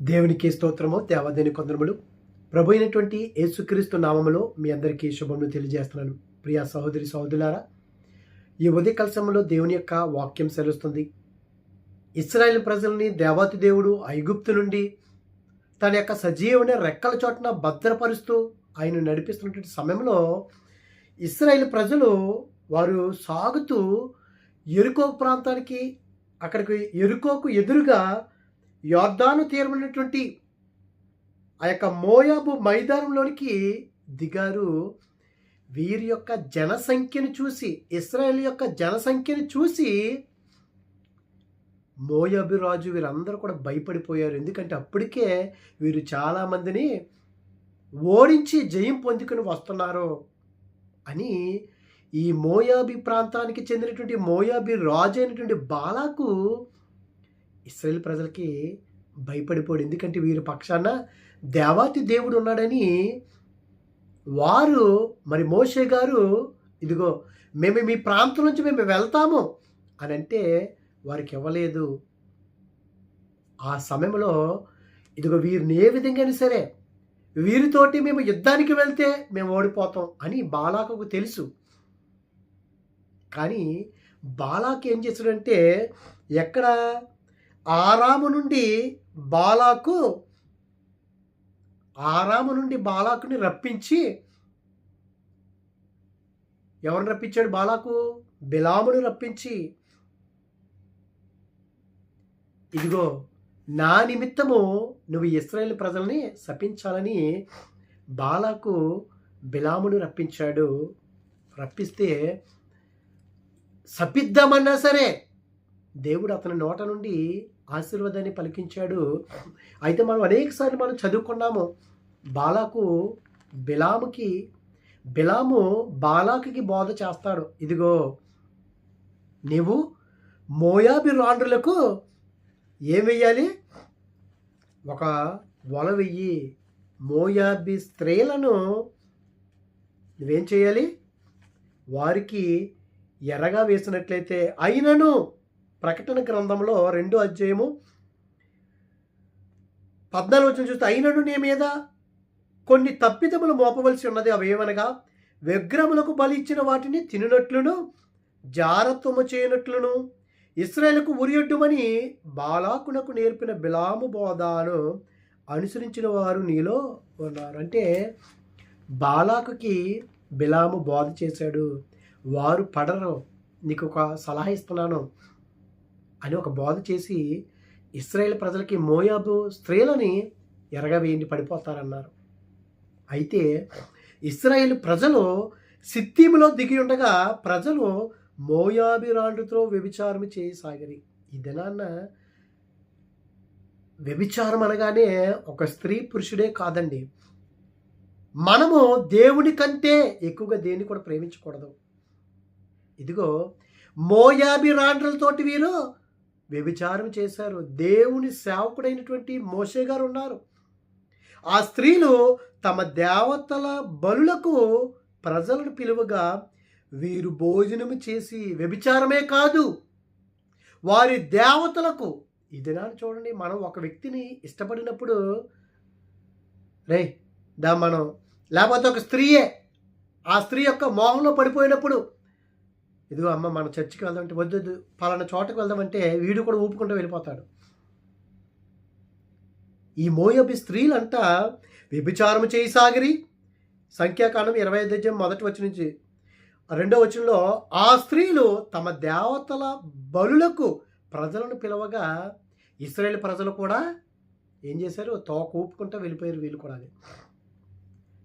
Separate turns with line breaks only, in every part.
దేవునికి స్తోత్రము దేవదేని కొందరములు ప్రభు అయినటువంటి యేసుక్రీస్తు నామములో మీ అందరికీ శుభములు తెలియజేస్తున్నాను. ప్రియా సహోదరి సహోదరులారా ఈ ఉదయ సమయంలో దేవుని యొక్క వాక్యం సెలుస్తుంది. ఇస్రాయేల్ ప్రజల్ని దేవాతి దేవుడు ఐగుప్తు నుండి తన యొక్క సజీవుని రెక్కల చోటన భద్రపరుస్తూ ఆయన నడిపిస్తున్నటువంటి సమయంలో ఇస్రాయేల్ ప్రజలు వారు సాగుతూ ఎరుకో ప్రాంతానికి అక్కడికి ఎరుకోకు ఎదురుగా యోర్దాను తీరమైనటువంటి ఆ యొక్క మోయాబు మైదానంలోనికి దిగారు. వీరి యొక్క జనసంఖ్యను చూసి ఇస్రాయేల్ యొక్క జనసంఖ్యను చూసి మోయాబు రాజు వీరందరూ కూడా భయపడిపోయారు. ఎందుకంటే అప్పటికే వీరు చాలామందిని ఓడించి జయం పొందుకుని వస్తున్నారు అని ఈ మోయాబి ప్రాంతానికి చెందినటువంటి మోయాబి రాజు అయినటువంటి బాలాకు ఇస్రాయేల్ ప్రజలకి భయపడిపోడు ఎందుకంటే వీరి పక్షాన దేవాతి దేవుడు ఉన్నాడని వారు మరి మోషే గారు ఇదిగో మేము మీ ప్రాంతం నుంచి మేము వెళ్తాము అని అంటే వారికి ఇవ్వలేదు. ఆ సమయంలో ఇదిగో వీరిని ఏ విధంగానే సరే వీరితోటి మేము యుద్ధానికి వెళ్తే మేము ఓడిపోతాం అని బాలాకు తెలుసు. కానీ బాలాకి ఏం చేశాడంటే ఎక్కడ ఆరాము నుండి బాలాకు ఆరాము నుండి బాలాకుని రప్పించి ఎవరిని రప్పించాడు బాలాకు? బిలామును రప్పించి. ఇదిగో నా నిమిత్తము నువ్వు ఇస్రాయేల్ ప్రజల్ని శపించాలని బాలాకు బిలామును రప్పించాడు. రప్పిస్తే శపిద్దామన్నా సరే దేవుడు అతని నోట నుండి ఆశీర్వాదాన్ని పలికించాడు. అయితే మనం అనేకసార్లు మనం చదువుకున్నాము బాలాకు బిలాముకి బిలాము బాలాకి బోధ చేస్తాడు. ఇదిగో నీవు మోయాబి రాండ్రులకు ఏం వెయ్యాలి? ఒక వల వెయ్యి. మోయాబి స్త్రీలను నువ్వేం చేయాలి? వారికి ఎర్రగా వేసినట్లయితే అయినను ప్రకటన గ్రంథంలో రెండో అధ్యాయము పద్నాలుగు వచ్చిన చూస్తే అయినను నీ మీద కొన్ని తప్పిదములు మోపవలసి ఉన్నది అవేమనగా విగ్రహములకు బలి ఇచ్చిన వాటిని తినునట్లును జారత్వము చేయనట్లును. ఇస్రాయేల్కు ఉరియొడ్డుమని బాలాకునకు నేర్పిన బిలాము బోధాను అనుసరించిన వారు నీలో ఉన్నారు. అంటే బాలాకుకి బిలాము బోధ చేశాడు. వారు పడరు. నీకు ఒక సలహా ఇస్తున్నాను. అని ఒక బోధ చేసి ఇస్రాయేల్ ప్రజలకి మోయాబు స్త్రీలని ఎరగవేయండి పడిపోతారన్నారు. అయితే ఇస్రాయేల్ ప్రజలు సిత్తిములో దిగి ఉండగా ప్రజలు మోయాబిరాండుతో వ్యభిచారం చేయసాగరి. ఈ దినాన్న వ్యభిచారం అనగానే ఒక స్త్రీ పురుషుడే కాదండి. మనము దేవుని కంటే ఎక్కువగా దేన్ని కూడా ప్రేమించకూడదు. ఇదిగో మోయాబి రాండ్రలతోటి వీరు వ్యభిచారం చేశారు. దేవుని సేవకుడైనటువంటి మోషే గారు ఉన్నారు ఆ స్త్రీలు తమ దేవతల బలులకు ప్రజలను పిలువగా వీరు భోజనము చేసి వ్యభిచారమే కాదు వారి దేవతలకు ఇది దినాన్ని చూడండి మనం ఒక వ్యక్తిని ఇష్టపడినప్పుడు రే దా మనం లేకపోతే ఒక స్త్రీయే ఆ స్త్రీ యొక్క మోహంలో పడిపోయినప్పుడు ఇదిగో అమ్మ మన చర్చికి వెళ్దామంటే వద్దు వద్దు. పలానా చోటకు వెళ్దామంటే వీడు కూడా ఊపుకుంటూ వెళ్ళిపోతాడు. ఈ మోయబి స్త్రీలంతా వ్యభిచారం చేయి సాగిరి. సంఖ్యాకాండం ఇరవై ఐదు అధ్యాయం మొదటి వచ్చిన నుంచి. రెండో వచనంలో ఆ స్త్రీలు తమ దేవతల బలులకు ప్రజలను పిలవగా ఇస్రాయేల్ ప్రజలు కూడా ఏం చేశారు? తోక ఊపుకుంటూ వెళ్ళిపోయారు వీళ్ళు కూడా.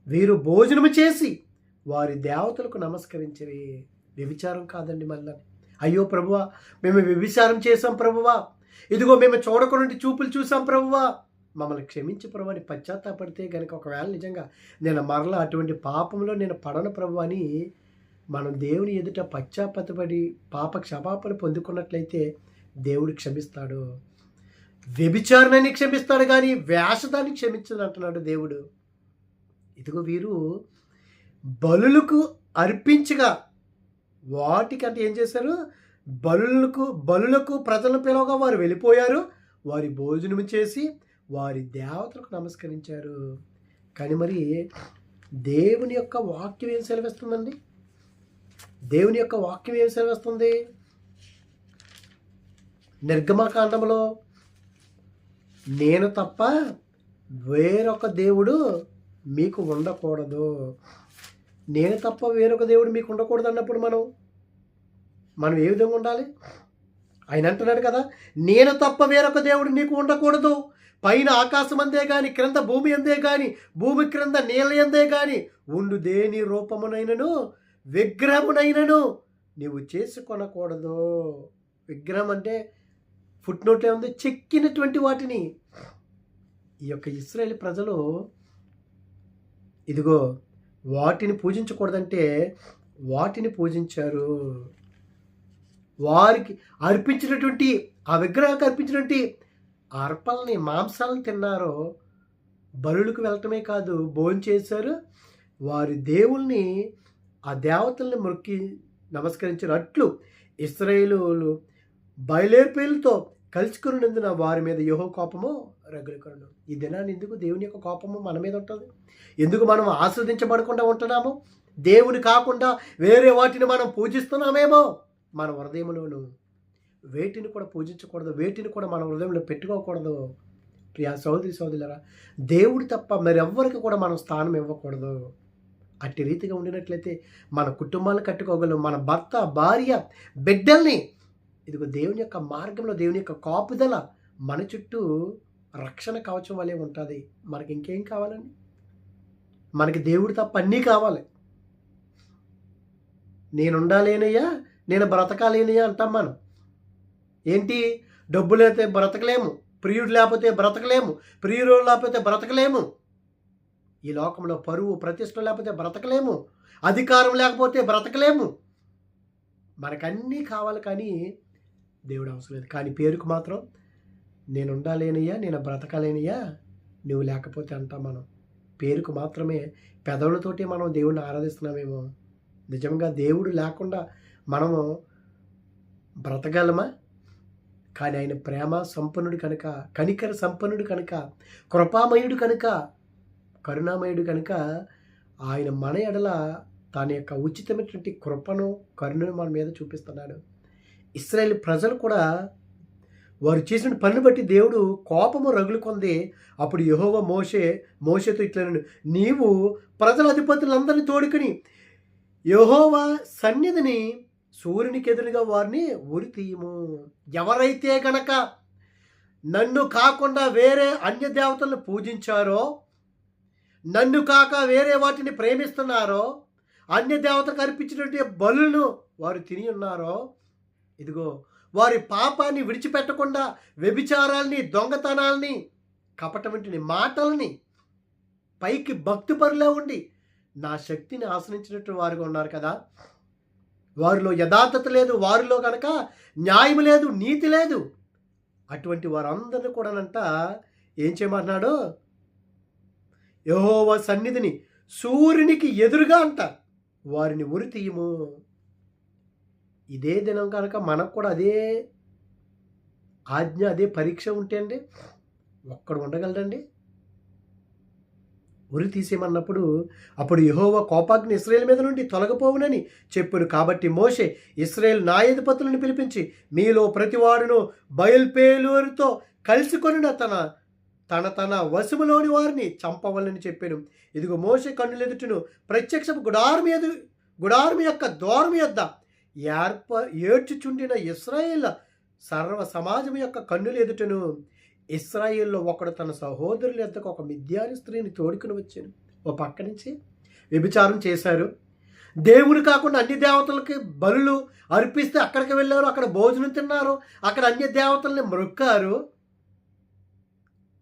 వీరు భోజనము చేసి వారి దేవతలకు నమస్కరించవి వ్యభిచారం కాదండి మళ్ళీ. అయ్యో ప్రభువా మేము వ్యభిచారం చేసాం ప్రభువా. ఇదిగో మేము చూడకుండా చూపులు చూసాం ప్రభువా. మమ్మల్ని క్షమించి ప్రభు అని పశ్చాత్తాపడితే కనుక ఒకవేళ నిజంగా నేను మరలా అటువంటి పాపంలో నేను పడను ప్రభు అని మనం దేవుని ఎదుట పశ్చాత్తపడి పాప క్షమాపణ పొందుకున్నట్లయితే దేవుడు క్షమిస్తాడు. వ్యభిచారణని క్షమిస్తాడు కానీ వేషదాన్ని క్షమించదు అంటున్నాడు దేవుడు. ఇదిగో వీరు బలులకు అర్పించగా వాటికంటే ఏం చేశారు? బలులకు బలులకు ప్రజలను పిలవగా వారు వెళ్ళిపోయారు. వారి భోజనం చేసి వారి దేవతలకు నమస్కరించారు. కానీ మరి దేవుని యొక్క వాక్యం ఏం సెలవిస్తుందండి? దేవుని యొక్క వాక్యం ఏం సెలవిస్తుంది? నిర్గమకాండంలో నేను తప్ప వేరొక దేవుడు మీకు ఉండకూడదు. నేను తప్ప వేరొక దేవుడు మీకు ఉండకూడదు అన్నప్పుడు మనం మనం ఏ విధంగా ఉండాలి? ఆయన అంటున్నాడు కదా నేను తప్ప వేరొక దేవుడు నీకు ఉండకూడదు. పైన ఆకాశం అందే గాని క్రింద భూమి అందే కానీ భూమి క్రింద నీళ్ళ అందే గాని ఉండు దేని రూపమునైనను విగ్రహమునైనను నీవు చేసుకొనకూడదు. విగ్రహం అంటే ఫుట్ నోట్ ఏముంది చెక్కినటువంటి వాటిని. ఈ యొక్క ఇస్రాయేల్ ప్రజలు ఇదిగో వాటిని పూజించకూడదంటే వాటిని పూజించారు. వారికి అర్పించినటువంటి ఆ విగ్రహానికి అర్పించినటువంటి అర్పల్ని మాంసాలను తిన్నారో బరులకు వెళ్ళటమే కాదు భోజనం చేశారు. వారి దేవుల్ని ఆ దేవతల్ని మొక్కి నమస్కరించారు. అట్లు ఇస్రాయేలు బయలేర్పేలతో కలుసుకున్నందున వారి మీద యహో కోపము రగులుకొను ఈ దినాన్ని ఎందుకు దేవుని యొక్క కోపము మన మీద ఉంటుంది? ఎందుకు మనం ఆస్వాదించబడకుండా ఉంటున్నాము? దేవుని కాకుండా వేరే వాటిని మనం పూజిస్తున్నామేమో మన హృదయంలోను వేటిని కూడా పూజించకూడదు వేటిని కూడా మన హృదయంలో పెట్టుకోకూడదు. ప్రియా సోదరి సోదరులరా దేవుడు తప్ప మరెవ్వరికి కూడా మనం స్థానం ఇవ్వకూడదు. అట్టి రీతిగా ఉండినట్లయితే మన కుటుంబాలు కట్టుకోగలం మన భర్త భార్య బిడ్డల్ని ఇదిగో దేవుని యొక్క మార్గంలో దేవుని యొక్క కాపుదల మన చుట్టూ రక్షణ కవచం వలె ఉంటుంది. మనకి ఇంకేం కావాలండి? మనకి దేవుడు తప్ప అన్నీ కావాలి. నేను ఉండాలేనయ్యా నేను బ్రతకాలేనయ్యా అంటాం మనం. ఏంటి? డబ్బు లేకపోతే బ్రతకలేము ప్రియుడు లేకపోతే బ్రతకలేము ప్రియుడు లేకపోతే బ్రతకలేము. ఈ లోకంలో పరువు ప్రతిష్ట లేకపోతే బ్రతకలేము అధికారం లేకపోతే బ్రతకలేము. మనకన్నీ కావాలి కానీ దేవుడు అవసరం లేదు. కానీ పేరుకు మాత్రం నేను ఉండాలేనయ్యా నేను బ్రతకాలేనయ్యా నువ్వు లేకపోతే అంటాం మనం. పేరుకు మాత్రమే పెదవులతోటి మనం దేవుడిని ఆరాధిస్తున్నామేమో. నిజంగా దేవుడు లేకుండా మనము బ్రతగలమా కానీ ఆయన ప్రేమ సంపన్నుడు కనుక కనికర సంపన్నుడు కనుక కృపామయుడు కనుక కరుణామయుడు కనుక ఆయన మన ఎడల తన యొక్క ఉచితమైనటువంటి కృపను కరుణను మన మీద చూపిస్తున్నాడు. ఇస్రాయేల్ ప్రజలు కూడా వారు చేసిన పనిని బట్టి దేవుడు కోపము రగులు కొంది అప్పుడు యహోవ మోషే మోషతో ఇట్లా నీవు ప్రజల అధిపతులందరినీ తోడుకుని యహోవ సన్నిధిని సూర్యునికి ఎదురుగా వారిని ఉరి తీయము. ఎవరైతే గనక నన్ను కాకుండా వేరే అన్య దేవతలను పూజించారో నన్ను కాక వేరే వాటిని ప్రేమిస్తున్నారో అన్య దేవతకు అర్పించినటువంటి బలులను వారు తిని ఉన్నారో ఇదిగో వారి పాపాన్ని విడిచిపెట్టకుండా వ్యభిచారాల్ని దొంగతనాల్ని కపటమింటిని మాటల్ని పైకి భక్తిపరులే ఉండి నా శక్తిని ఆశ్రయించినట్టు వారుగా ఉన్నారు కదా. వారిలో యథార్థత లేదు వారిలో కనుక న్యాయం లేదు నీతి లేదు. అటువంటి వారందరిని కూడానంట ఏం చేయమంటున్నాడు? యహోవ సన్నిధిని సూర్యునికి ఎదురుగా అంట. వారిని ఉరి తీయము. ఇదే దినం కనుక మనకు కూడా అదే ఆజ్ఞ అదే పరీక్ష ఉంటే అండి ఒక్కడు ఉండగలడండి. ఉరి తీసేయమన్నప్పుడు అప్పుడు యహోవ కోపాగ్ని ఇస్రాయేల్ మీద నుండి తొలగపోవునని చెప్పాడు. కాబట్టి మోషే ఇస్రాయేల్ నాయధిపతులను పిలిపించి మీలో ప్రతివాడును బయల్పేలువరితో కలిసికొనిన తన తన తన వశములోని వారిని చంపవలని చెప్పాను ఇదిగో మోసే కన్నులెదుటను ప్రత్యక్షపు గుడారు మీద గుడారు యొక్క దోరము యొద్ద ఏర్ప ఏడ్చుచుండిన ఇస్రాయేల్ సర్వ సమాజం యొక్క కన్నులు ఎదుటను ఇస్రాయేల్లో ఒకడు తన సహోదరుల ఎద్దకు ఒక మిథ్యాని స్త్రీని తోడుకుని వచ్చాను. ఓ పక్క నుంచి వ్యభిచారం చేశారు. దేవుడు కాకుండా అన్ని దేవతలకి బలులు అర్పిస్తే అక్కడికి వెళ్ళారు అక్కడ భోజనం తిన్నారు అక్కడ అన్ని దేవతల్ని మృక్కారు.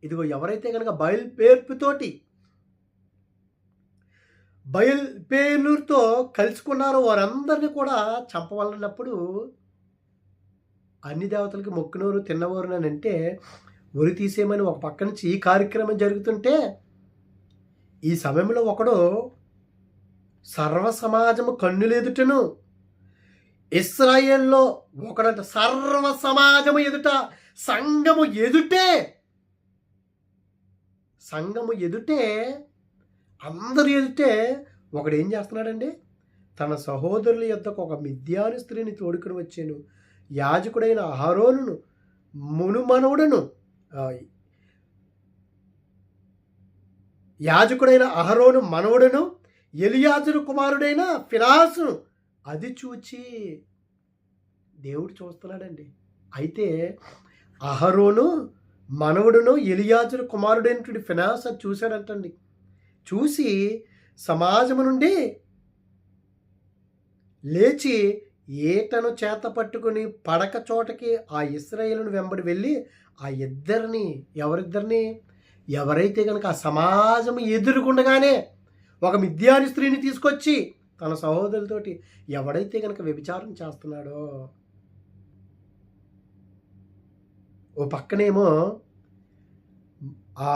ఇదిగో ఎవరైతే కనుక బయలుపేర్పుతోటి బయలుపేరుతో కలుసుకున్నారో వారందరినీ కూడా చంపవలనప్పుడు అన్ని దేవతలకి మొక్కినవారు తిన్నవారు అని అంటే ఉరి తీసేయమని ఒక పక్క నుంచి ఈ కార్యక్రమం జరుగుతుంటే ఈ సమయంలో ఒకడు సర్వ సమాజము కన్నులెదుటను ఇస్రాయేల్లో ఒకడంట సర్వ సమాజము ఎదుట సంఘము ఎదుటే సంఘము ఎదుటే అందరు ఎదుటే ఒకడు ఏం చేస్తున్నాడండి? తన సహోదరుల యొద్దకు ఒక మిథ్యాను స్త్రీని తోడుకుని వచ్చాను. యాజకుడైన అహరోనును మునుమనుడును యాజకుడైన అహరోను మనవుడును ఎలియాజరు కుమారుడైన ఫినాసును అది చూచి దేవుడు చూస్తున్నాడండి. అయితే అహరోను మనవుడును ఎలియాజరు కుమారుడైనటువంటి ఫినాస్ అది చూశాడంటండి. చూసి సమాజము నుండి లేచి ఏటను చేత పట్టుకుని పడక చోటకి ఆ ఇస్రాయేలును వెంబడి వెళ్ళి ఆ ఇద్దరిని ఎవరిద్దరిని? ఎవరైతే కనుక ఆ సమాజం ఎదురుకుండగానే ఒక మిథ్యాని స్త్రీని తీసుకొచ్చి తన సహోదరులతోటి ఎవడైతే కనుక వ్యభిచారం చేస్తున్నాడో ఓ పక్కనేమో ఆ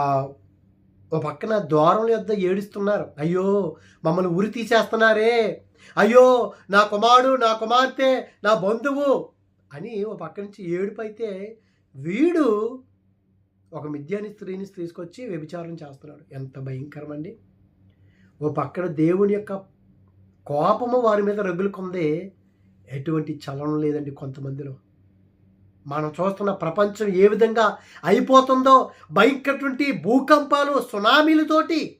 ఓ పక్కన ద్వారం యొద్ద ఏడుస్తున్నారు. అయ్యో మమ్మల్ని ఉరి తీసేస్తున్నారే. అయ్యో నా కుమారుడు నా కుమార్తె నా బంధువు అని ఓ పక్క నుంచి ఏడుపు అయితే వీడు ఒక మిథ్యాని స్త్రీని తీసుకొచ్చి వ్యభిచారం చేస్తున్నాడు. ఎంత భయంకరం అండి ఓ పక్కన దేవుని యొక్క కోపము వారి మీద రగులుకుంది ఎటువంటి చలనం లేదండి కొంతమందిలో. మనం చూస్తున్న ప్రపంచం ఏ విధంగా అయిపోతుందో భయంకరటువంటి భూకంపాలు సునామీలతోటి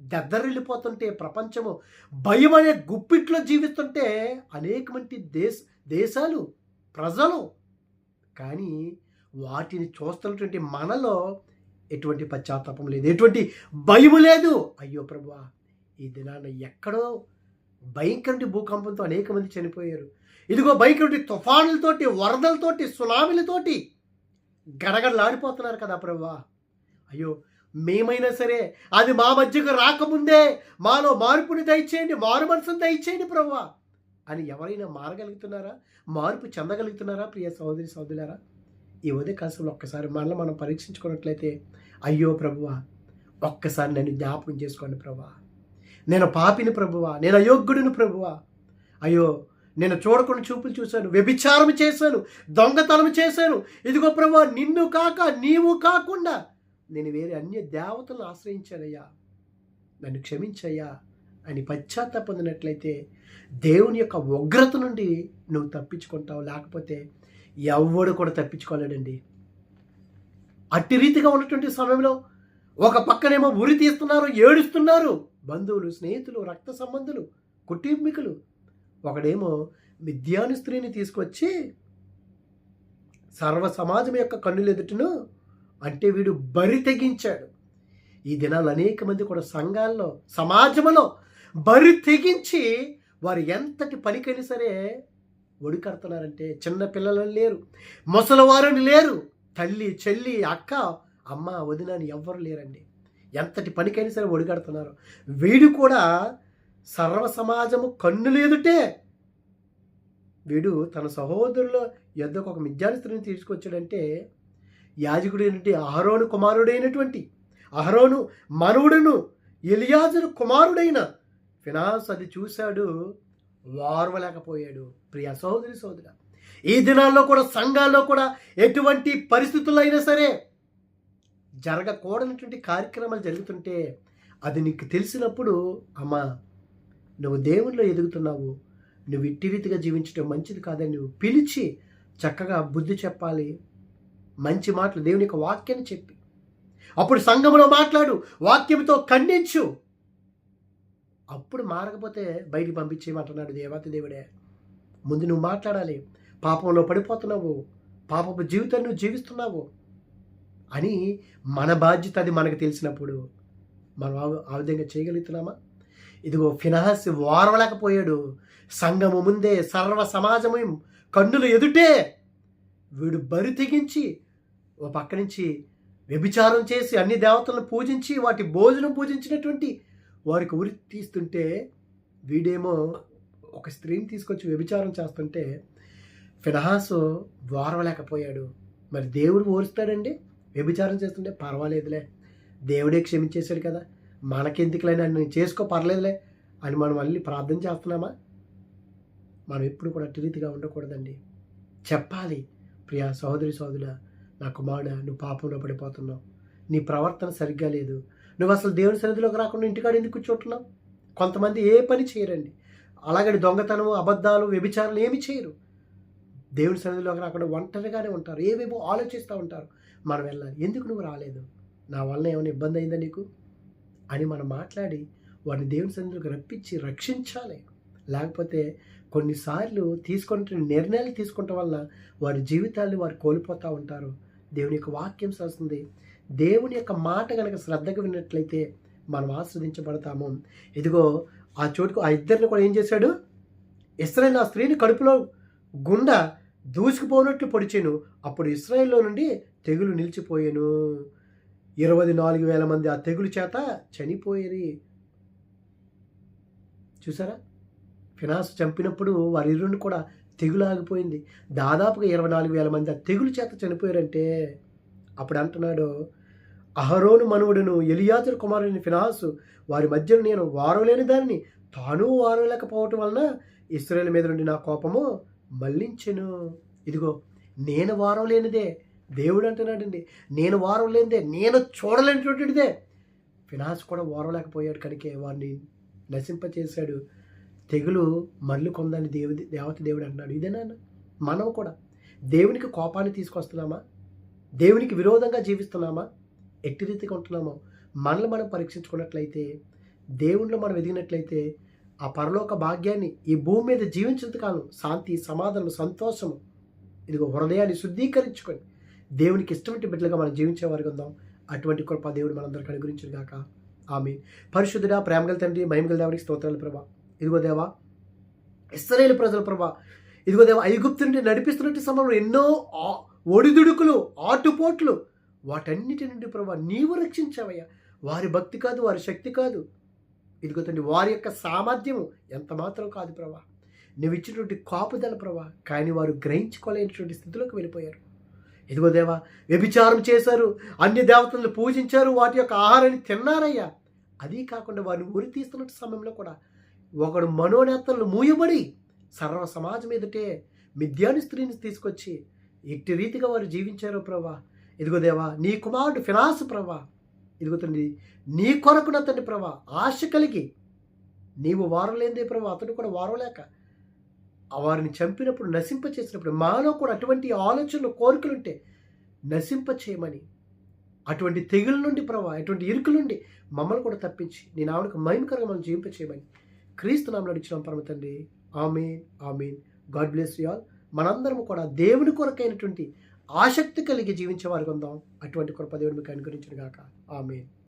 దద్దరిల్లిపోతుంటే ప్రపంచము భయం అనే గుప్పిట్లో జీవిస్తుంటే అనేకమంది దేశ దేశాలు ప్రజలు కానీ వాటిని చూస్తున్నటువంటి మనలో ఎటువంటి పశ్చాత్తాపం లేదు ఎటువంటి భయం లేదు. అయ్యో ప్రభువా ఈ దినాన ఎక్కడో భయంకరటి భూకంపంతో అనేక మంది చనిపోయారు. ఇదిగో భయంకరటి తుఫానులతోటి వరదలతోటి సునామీలతోటి గడగడలాడిపోతున్నారు కదా ప్రవ్వా. అయ్యో మేమైనా సరే అది మా మధ్యకు రాకముందే మాలో మార్పుని దయచేయండి మారు మనసును దయచేయండి ప్రవ్వా అని ఎవరైనా మారగలుగుతున్నారా? మార్పు చెందగలుగుతున్నారా ప్రియ సహోదరి సహోదరులారా? ఈ ఉదయ కాలంలో ఒక్కసారి మనల్ని మనం పరీక్షించుకున్నట్లయితే అయ్యో ప్రభువా ఒక్కసారి నన్ను జ్ఞాపకం చేసుకోండి ప్రభా నేను పాపిని ప్రభువా నేను అయోగ్యుడిని ప్రభువా. అయ్యో నేను చూడకుండా చూపులు చూశాను వ్యభిచారం చేశాను దొంగతనం చేశాను. ఇదిగో ప్రభు నిన్ను కాక నీవు కాకుండా నేను వేరే అన్య దేవతలను ఆశ్రయించానయ్యా. నన్ను క్షమించయ్యా. అని పశ్చాత్తాప పొందినట్లయితే దేవుని యొక్క ఉగ్రత నుండి నువ్వు తప్పించుకుంటావు. లేకపోతే ఎవడు కూడా తప్పించుకోలేడండి. అట్టి రీతిగా ఉన్నటువంటి సమయంలో ఒక పక్కనేమో ఉరి తీస్తున్నారు ఏడుస్తున్నారు. బంధువులు స్నేహితులు రక్త సంబంధులు కుటుంబీకులు. ఒకడేమో మిథ్యాను స్త్రీని తీసుకొచ్చి సర్వ సమాజం యొక్క కన్నులెదుటను అంటే వీడు బరి తెగించాడు. ఈ దినాలు అనేక మంది కూడా సంఘాల్లో సమాజంలో బరి తెగించి వారు ఎంతటి పనికైనా సరే ఒడికడుతున్నారంటే చిన్న పిల్లలని లేరు ముసలివారని లేరు. తల్లి చెల్లి అక్క అమ్మ వదిన అని ఎవ్వరు లేరండి. ఎంతటి పనికైనా సరే ఒడిగడుతున్నారు. వీడు కూడా సర్వ సమాజము కన్నులు ఎదుటే వీడు తన సహోదరుల యొద్దకు ఒక మిథ్యాని తీసుకొచ్చాడంటే యాజకుడైనటువంటి అహరోను కుమారుడైనటువంటి అహరోను మనవుడును ఎలియాజరు కుమారుడైన ఫినాన్స్ అది చూశాడు వార్వలేకపోయాడు. ప్రియ సహోదరి సోదర ఈ దినాల్లో కూడా సంఘాల్లో కూడా ఎటువంటి పరిస్థితుల్లో అయినా సరే జరగకూడనటువంటి కార్యక్రమాలు జరుగుతుంటే అది నీకు తెలిసినప్పుడు అమ్మా నువ్వు దేవునిలో ఎదుగుతున్నావు. నువ్వు ఇట్టి రీతిగా జీవించడం మంచిది కాదని నువ్వు పిలిచి చక్కగా బుద్ధి చెప్పాలి. మంచి మాటలు దేవుని యొక్క వాక్యాన్ని చెప్పి. అప్పుడు సంఘంలో మాట్లాడు వాక్యంతో ఖండించు. అప్పుడు మారకపోతే బయటికి పంపించేయమంటున్నాడు దేవాతి దేవుడే. ముందు నువ్వు మాట్లాడాలి. పాపంలో పడిపోతున్నావు. పాపపు జీవితాన్ని నువ్వు జీవిస్తున్నావు. అని మన బాధ్యత అది మనకు తెలిసినప్పుడు మనం ఆ- ఆ విధంగా చేయగలుగుతున్నామా? ఇదిగో ఫినహస్ వారవలేకపోయాడు. సంఘము ముందే సర్వ సమాజము కన్నులు ఎదుటే వీడు బరి తెగించి ఓ పక్క నుంచి వ్యభిచారం చేసి అన్ని దేవతలను పూజించి వాటి భోజనం పూజించినటువంటి వారికి ఉరి తీస్తుంటే వీడేమో ఒక స్త్రీని తీసుకొచ్చి వ్యభిచారం చేస్తుంటే ఫినహాసు వారవలేకపోయాడు. మరి దేవుడు ఓరుస్తాడండి? వ్యభిచారం చేస్తుంటే పర్వాలేదులే. దేవుడే క్షమించేశాడు కదా. మనకెందుకులే నన్ను? చేసుకో పర్లేదులే. అని మనం మళ్ళీ ప్రార్థన చేస్తున్నామా? మనం ఎప్పుడు కూడా అట్టి రీతిగా ఉండకూడదండి. చెప్పాలి ప్రియా సహోదరి సోదరుల నా కుమారుడా నువ్వు పాపంలో పడిపోతున్నావు. నీ ప్రవర్తన సరిగ్గా లేదు. నువ్వు అసలు దేవుని సన్నిధిలోకి రాకుండా ఇంటికాడ ఎందుకు కూర్చోంటున్నావు? కొంతమంది ఏ పని చేయరండి. అలాగని దొంగతనం అబద్ధాలు వ్యభిచారాలు ఏమి చేయరు. దేవుని సన్నిధిలోకి రాకుండా ఒంటరిగానే ఉంటారు. ఏవేవో ఆలోచిస్తూ ఉంటారు. మనం వెళ్ళాలి. ఎందుకు నువ్వు రాలేదు? నా వల్ల ఏమైనా ఇబ్బంది అయిందా నీకు? అని మనం మాట్లాడి వారిని దేవుని సన్నిధిలోకి రప్పించి రక్షించాలి. లేకపోతే కొన్నిసార్లు తీసుకుంటున్న నిర్ణయాలు తీసుకుంటం వల్ల వారి జీవితాన్ని వారు కోల్పోతూ ఉంటారు. దేవుని యొక్క వాక్యం చేస్తుంది దేవుని యొక్క మాట కనుక శ్రద్ధగా విన్నట్లయితే మనం ఆస్వాదించబడతాము. ఇదిగో ఆ చోటుకు ఆ ఇద్దరిని కూడా ఏం చేశాడు? ఇస్రాయేల్ ఆ స్త్రీని కడుపులో గుండా దూసుకుపోనట్లు పొడిచాను. అప్పుడు ఇస్రాయేల్లో నుండి తెగులు నిలిచిపోయాను. ఇరవై నాలుగు వేల మంది ఆ తెగులు చేత చనిపోయేది. చూసారా? ఫినాన్స్ చంపినప్పుడు వారి ఇరువుని కూడా తెగులు ఆగిపోయింది. దాదాపుగా ఇరవై నాలుగు వేల మంది ఆ తెగులు చేత చనిపోయారంటే అప్పుడు అంటున్నాడు అహరోను మనువుడును ఎలియాజరు కుమారుని ఫినాసు వారి మధ్యలో నేను వారలేని దానిని తాను వారలేకపోవటం వలన ఇస్రాయేల్ మీద నుండి నా కోపము మళ్ళించెను. ఇదిగో నేను వారం లేనిదే దేవుడు అంటున్నాడండి నేను వారం లేనిదే నేను చూడలేనటువంటిదే. ఫినాన్స్ కూడా వారం లేకపోయాడు కనుకే వారిని నశింపచేశాడు. తెగులు మళ్ళీ కొందని దేవు దేవత దేవుడు అంటున్నాడు. ఇదేనా మనం కూడా. దేవునికి కోపాన్ని తీసుకొస్తున్నామా? దేవునికి విరోధంగా జీవిస్తున్నామా? ఎట్టి రీతిగా ఉంటున్నామో? మనల్ని మనం పరీక్షించుకున్నట్లయితే దేవుణ్ణిలో మనం ఎదిగినట్లయితే ఆ పరలోక భాగ్యాన్ని ఈ భూమి మీద జీవించినంత కాలం శాంతి సమాధానం సంతోషము ఇదిగో హృదయాన్ని శుద్ధీకరించుకొని దేవునికి ఇష్టమైన బిడ్డలుగా మనం జీవించే వారికి ఉందాం. అటువంటి కృప దేవుడు మనందరికీ అనుగ్రహించిన గాక. ఆమె పరిశుద్ధుడా ప్రేమగల తండ్రి మహిమగల దేవునికి స్తోత్రాలు ప్రభా. ఇదిగో దేవా ఇస్రాయేల్ ప్రజల ప్రభా. ఇదిగో దేవా ఐగుప్తు నుండి నడిపిస్తున్నట్టు సమయంలో ఎన్నో ఒడిదుడుకులు ఆటుపోట్లు వాటన్నిటి నుండి ప్రభా నీవు రక్షించావయ్యా. వారి భక్తి కాదు వారి శక్తి కాదు. ఇదిగో తండ్రి వారి యొక్క సామర్థ్యము ఎంత మాత్రం కాదు ప్రభా. నువ్వు ఇచ్చినటువంటి కాపుదల ప్రభా కానీ వారు గ్రహించుకోలేనటువంటి స్థితిలోకి వెళ్ళిపోయారు. ఇదిగో దేవా వ్యభిచారం చేశారు అన్ని దేవతలను పూజించారు వాటి యొక్క ఆహారాన్ని తిన్నారయ్యా. అదీ కాకుండా వారిని ఉరి తీస్తున్నట్టు సమయంలో కూడా ఒకడు మనోనేతలను మూయబడి సర్వ సమాజం ఎదుటే మిథ్యాని స్త్రీని తీసుకొచ్చి ఎట్టి రీతిగా వారు జీవించారు ప్రభా. ఇదిగో దేవా నీ కుమారుడు ఫినాస్ ప్రభా. ఇదిగో తండ్రి నీ కొరకున తండ్రి ప్రభా ఆశ కలిగి నీవు వారలేందే ప్రభా అతడు కూడా వారలేక వారిని చంపినప్పుడు నశింప చేసినప్పుడు మాలో కూడా అటువంటి ఆలోచనలు కోరికలుంటే నశింప చేయమని అటువంటి తెగుల నుండి ప్రభా అటువంటి ఇరుకుల నుండి మమ్మల్ని కూడా తప్పించి నేను ఆవిడకు మహిమకరంగా మనం జీవింప చేయమని క్రీస్తు నామలు నడిచిన పరమ తండ్రి. Amen amen. God bless you all. మనందరం కూడా దేవుని కొరకైనటువంటి ఆసక్తి కలిగి జీవించే వారికి ఉందాం. అటువంటి కృప దేవుడు మీకు అనుగ్రహించిన గాక. ఆమెన్.